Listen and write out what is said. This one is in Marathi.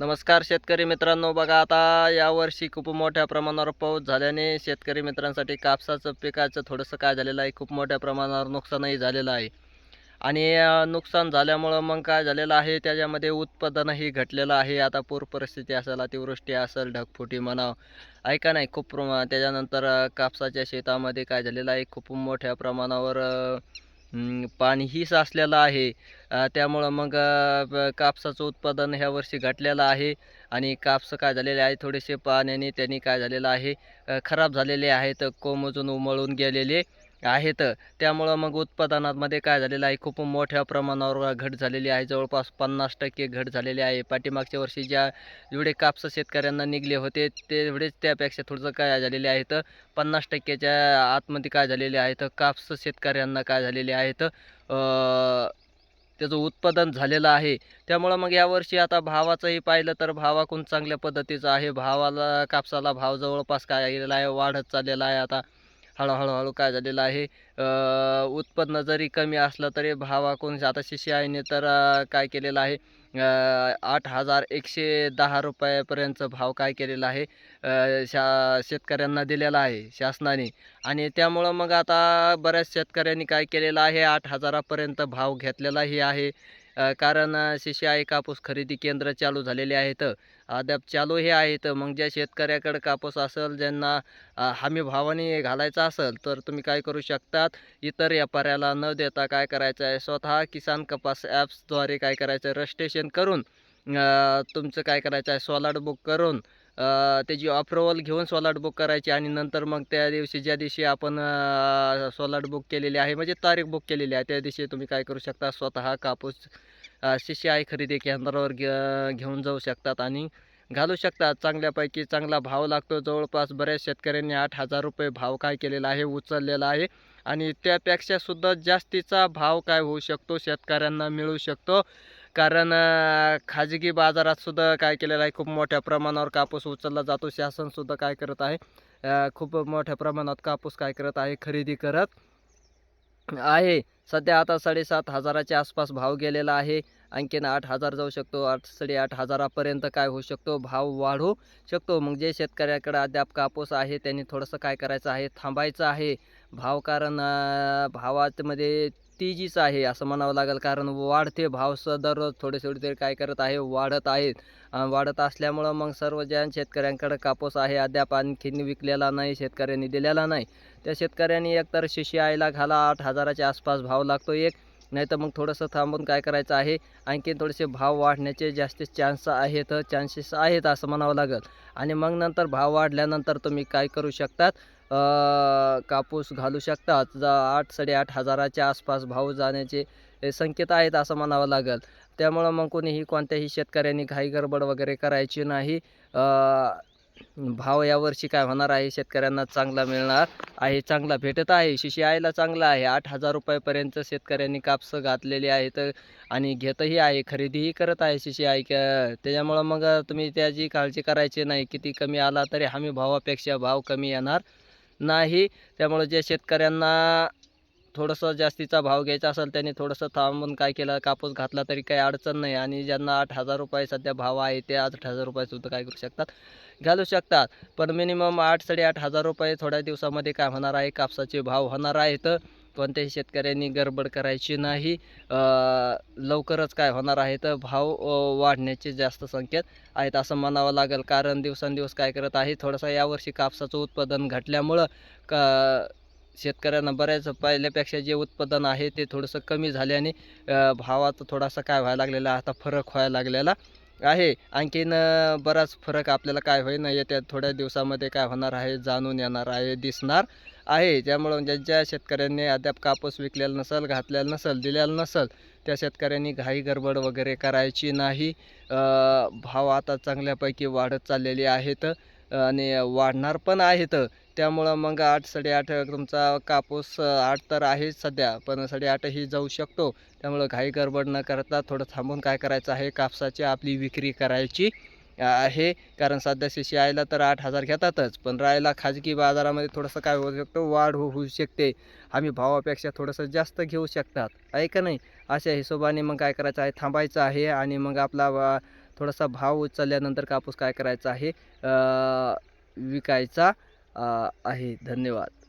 नमस्कार शेतकरी मित्रांनो बघा आता यावर्षी खूप मोठ्या प्रमाणावर पाऊस झाल्याने शेतकरी मित्रांसाठी कापसाचं पिकाचं थोडंसं काय झालेलं आहे खूप मोठ्या प्रमाणावर नुकसानही झालेलं आहे. आणि नुकसान झाल्यामुळं मग काय झालेलं आहे त्याच्यामध्ये उत्पादनही घटलेलं आहे. आता पूर परिस्थिती असेल अतिवृष्टी असेल ढगफुटी म्हणावं ऐका नाही खूप प्रमा त्याच्यानंतर कापसाच्या शेतामध्ये काय झालेलं आहे खूप मोठ्या प्रमाणावर पाणीही साचलेलं आहे. त्यामुळं मग कापसाचं उत्पादन ह्या वर्षी घटलेलं आहे. आणि कापसं काय झालेले आहे थोडेसे पाण्याने त्यांनी काय झालेलं आहे खराब झालेले आहेत. कोमजून उमळून गेलेले. आहेत त्यामुळं मग उत्पादनामध्ये काय झालेलं आहे? खूप मोठ्या प्रमाणावर घट झालेली आहे. जवळपास पन्नास टक्के घट झालेली आहे. पाठीमागच्या वर्षी ज्या जेवढे कापसं शेतकऱ्यांना निघले होते तेवढेच त्यापेक्षा थोडंसं काय झालेले आहेत पन्नास टक्क्याच्या आतमध्ये काय झालेले आहेत कापसं शेतकऱ्यांना काय झालेले आहेत त्याचं उत्पादन झालेलं आहे. त्यामुळं मग यावर्षी आता भावाचंही पाहिलं तर भावाकून चांगल्या पद्धतीचं आहे. भावाला कापसाला भाव जवळपास काय गेलेला आहे? वाढत चाललेला आहे आता. हळूहळू हळू काय झालेलं आहे? उत्पन्न जरी कमी असलं तरी भावाकडून आता शिशी आईने तर काय केलेलं आहे? आठ हजार एकशे दहा रुपयापर्यंतचं भाव काय केलेला आहे? शा शेतकऱ्यांना दिलेला आहे शासनाने. आणि त्यामुळं मग आता बऱ्याच शेतकऱ्यांनी काय केलेलं आहे? आठ हजारापर्यंत भाव घेतलेलाही आहे. कारण शिशी आई कापूस खरेदी केंद्र चालू झालेले आहेत. अद्याप चालू हे आहेत. मग ज्या शेतकऱ्याकडे कापूस असेल ज्यांना हमी भावाने घालायचा असेल तर तुम्ही काय करू शकतात? इतर व्यापाऱ्याला न देता काय करायचं आहे? स्वतः किसान कपास ॲप्सद्वारे काय करायचं आहे? रजिस्ट्रेशन करून तुमचं काय करायचं आहे? सोलाड बुक करून त्याची अप्रुव्हल घेऊन सोलाट बुक करायची आणि नंतर मग त्या दिवशी ज्या दिवशी आपण सोलाट बुक केलेली आहे म्हणजे तारीख बुक केलेली आहे त्या दिवशी तुम्ही काय करू शकता? स्वतः कापूस शिष्य आहे खरेदी केंद्रावर घे घेऊन जाऊ शकतात आणि घालू शकतात. चांगल्यापैकी चांगला भाव लागतो. जवळपास बऱ्याच शेतकऱ्यांनी आठ हजार रुपये भाव काय केलेला आहे उचललेला आहे. आणि त्यापेक्षा सुद्धा जास्तीचा भाव काय होऊ शकतो? शेतकऱ्यांना मिळू शकतो. कारण खाजगी बाजारातसुद्धा काय केलेलं आहे खूप मोठ्या प्रमाणावर कापूस उचलला जातो. शासनसुद्धा काय करत आहे खूप मोठ्या प्रमाणात कापूस काय करत आहे खरेदी करत आहे. सध्या आता साडेसात हजाराच्या आसपास भाव गेलेला आहे. आणखीन आठ हजार जाऊ शकतो आठ साडेआठ हजारापर्यंत काय होऊ शकतो भाव वाढू शकतो. मग जे शेतकऱ्याकडे अद्याप कापूस आहे त्यांनी थोडंसं काय करायचं आहे थांबायचं आहे. भाव कारण अं, भावामध्ये तेजीच आहे असं म्हणावं लागेल. कारण वाढते भाव दररोज थोडे थोडे तरी काय करत आहे वाढत आहेत. वाढत असल्यामुळं मग सर्व ज्या शेतकऱ्यांकडे कापूस आहे अद्याप आणखीन विकलेला नाही शेतकऱ्यांनी दिलेला नाही. त्या शेतकऱ्यांनी एकतर शिशी आईला घाला आठ हजाराच्या आसपास भाव लागतो एक. नाही तर मग थोडंसं थांबून काय करायचं आहे? आणखीन थोडेसे भाव वाढण्याचे जास्तीत चान्स आहेत चान्सेस आहेत असं म्हणावं लागेल. आणि मग नंतर भाव वाढल्यानंतर तुम्ही काय करू शकतात? कापूस घालू शकतात. जा आठ साडेआठ हजाराच्या आसपास भाव जाण्याचे संकेत आहेत असं म्हणावं लागेल. त्यामुळं मग कोणीही कोणत्याही शेतकऱ्यांनी घाई गडबड वगैरे करायची नाही. भाव यावर्षी काय होणार आहे? शेतकऱ्यांना चांगला मिळणार आहे चांगला भेटत आहे. शिशी आयला चांगला आहे. आठ हजार रुपयापर्यंत शेतकऱ्यांनी कापसं घातलेली आहेत आणि घेतही आहे खरेदीही करत आहे शिशी आय त्याच्यामुळं मग तुम्ही त्याची काळजी करायची नाही. किती कमी आला तरी हमी भावापेक्षा भाव कमी येणार. नाही. त्यामुळे जे शेतकऱ्यांना थोडंसं जास्तीचा भाव घ्यायचा असेल त्यांनी थोडंसं थांबून काय केलं कापूस घातला तरी काही अडचण नाही. आणि ज्यांना आठ हजार रुपये सध्या भाव आहे ते आठ हजार रुपयेसुद्धा काय करू शकतात? घालू शकतात. पण मिनिमम आठ साडेआठ हजार रुपये थोड्या दिवसामध्ये काय होणार आहे? कापसाचे भाव होणार आहेत. कोणत्याही शेतकऱ्यांनी गडबड करायची नाही. लवकरच काय होणार आहे तर भाव वाढण्याचे जास्त संकेत आहेत असं म्हणावं लागेल. कारण दिवसेंदिवस काय करत आहे थोडंसं यावर्षी कापसाचं उत्पादन घटल्यामुळं का शेतकऱ्यांना बऱ्याच पहिल्यापेक्षा जे उत्पादन आहे ते थोडंसं कमी झाल्याने भावात थोडासा काय व्हायला लागलेला आता फरक व्हायला लागलेला. आहे. आणखीन बराच फरक आपल्याला काय होईल येत्या थोड्या दिवसामध्ये काय होणार आहे जाणून येणार आहे दिसणार आहे. त्यामुळं ज्यांच्या शेतकऱ्यांनी अद्याप कापूस विकलेला नसेल घातलेला नसेल दिलेला नसेल त्या शेतकऱ्यांनी घाई गडबड वगैरे करायची नाही. भाव आता चांगल्यापैकी वाढत चाललेले आहेत आणि वाढणार पण आहेत. त्यामुळं मग आठ साडेआठ तुमचा कापूस आठ तर आहेच सध्या पण साडेआठही जाऊ शकतो. त्यामुळं घाई गडबड न करता थोडं थांबून काय करायचं आहे? कापसाची आपली विक्री करायची आहे. कारण सध्या शिशी आयला तर आठ हजार घेतातच पण राहायला खाजगी बाजारामध्ये थोडंसं काय होऊ शकतं? वाढ हो, होऊ शकते. आम्ही भावापेक्षा थोडंसं जास्त घेऊ शकतात आहे का नाही? अशा हिशोबाने मग काय करायचं आहे? थांबायचं आहे आणि मग आपला थोडासा भाव उचलल्यानंतर कापूस काय करायचा आहे? विकायचा. आहे. धन्यवाद.